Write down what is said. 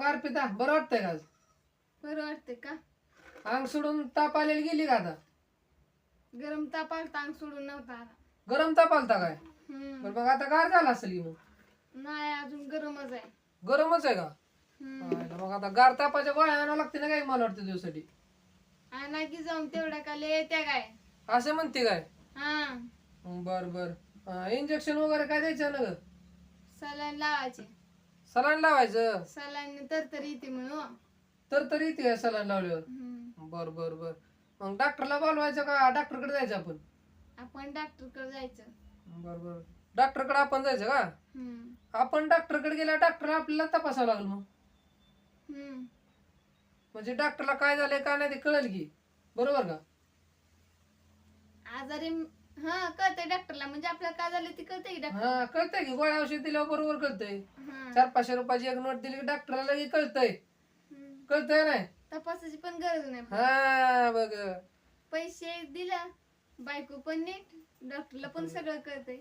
मग अर्पिता बरं वाटतंय का आज? बरं वाटते का? अंग सोडून ताप आलेली गेली का आता? गरम ताप आलता अंग सोडून नव्हता. आला. गरम ताप आलता काय? हम्म. बरं मग आता गार झाला असेल की मग? नाही अजून गरमच आहे. गरमच आहे का? हम्म. हायला मग आता गार तापाच्या गोळ्या आणावं लागते ना काय मला वाटतं दिवसाठी आणा की जाऊन तेवढ्या का लय त्या काय? असं म्हणते काय? हा. बर बर. इंजेक्शन वगैरे काय द्यायचं ना ग? सलाईन लावायचे. सलाईन लावायचं. सलाईन तर तरी येते म्हणून. तर तरी येते सलाईन लावल्यावर. हम्म. बर बर बर. मग डॉक्टरला बोलवायचं का? डॉक्टरकडे जायचं आपण? आपण डॉक्टरकडे जायचं. बर बर. डॉक्टरकडे आपण जायचं का? हम्म. आपण डॉक्टरकडे गेल्या डॉक्टर आपल्याला तपासावं लागेल मग. हम्म. म्हणजे डॉक्टरला काय झालंय काय नाही ते कळेल की. बरोबर का? आजारी हा कळतंय डॉक्टरला म्हणजे आपल्याला काय झालं ते कळतंय की डॉक्टर हा कळतंय की गोळ्या औषध दिल्यावर बरोबर कळतंय. हा. चार पाचशे रुपयाची एक नोट दिली की डॉक्टरला लगे कळतंय. हम्म. कळतंय नाही? तपासाची पण गरज नाही. हा बघ. पैसे दिला बायको पण नीट डॉक्टरला पण सगळं कळतंय.